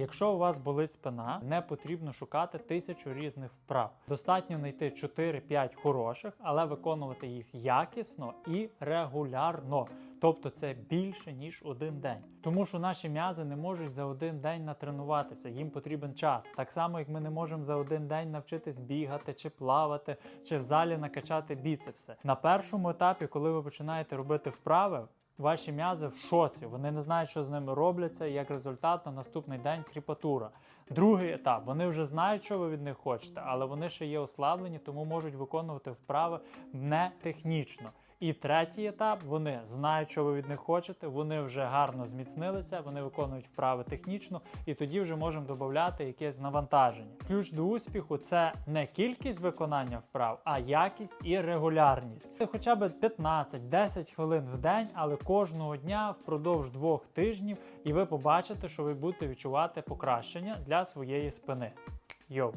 Якщо у вас болить спина, не потрібно шукати тисячу різних вправ. Достатньо знайти 4-5 хороших, але виконувати їх якісно і регулярно. Тобто це більше ніж один день. Тому що наші м'язи не можуть за один день натренуватися, їм потрібен час. Так само, як ми не можемо за один день навчитись бігати чи плавати, чи в залі накачати біцепси. На першому етапі, коли ви починаєте робити вправи, Ваші м'язи в шоці, вони не знають, що з ними робляться, як результат на наступний день кріпатура. Другий етап, вони вже знають, що ви від них хочете, але вони ще є ослаблені, тому можуть виконувати вправи не технічно. І третій етап, вони знають, що ви від них хочете, вони вже гарно зміцнилися, вони виконують вправи технічно, і тоді вже можемо додати якесь навантаження. Ключ до успіху це не кількість виконання вправ, а якість і регулярність. Це хоча б 15-10 хвилин в день, але кожного дня впродовж двох тижнів, і ви побачите, що ви будете відчувати покращення для своєї спини. Йоу!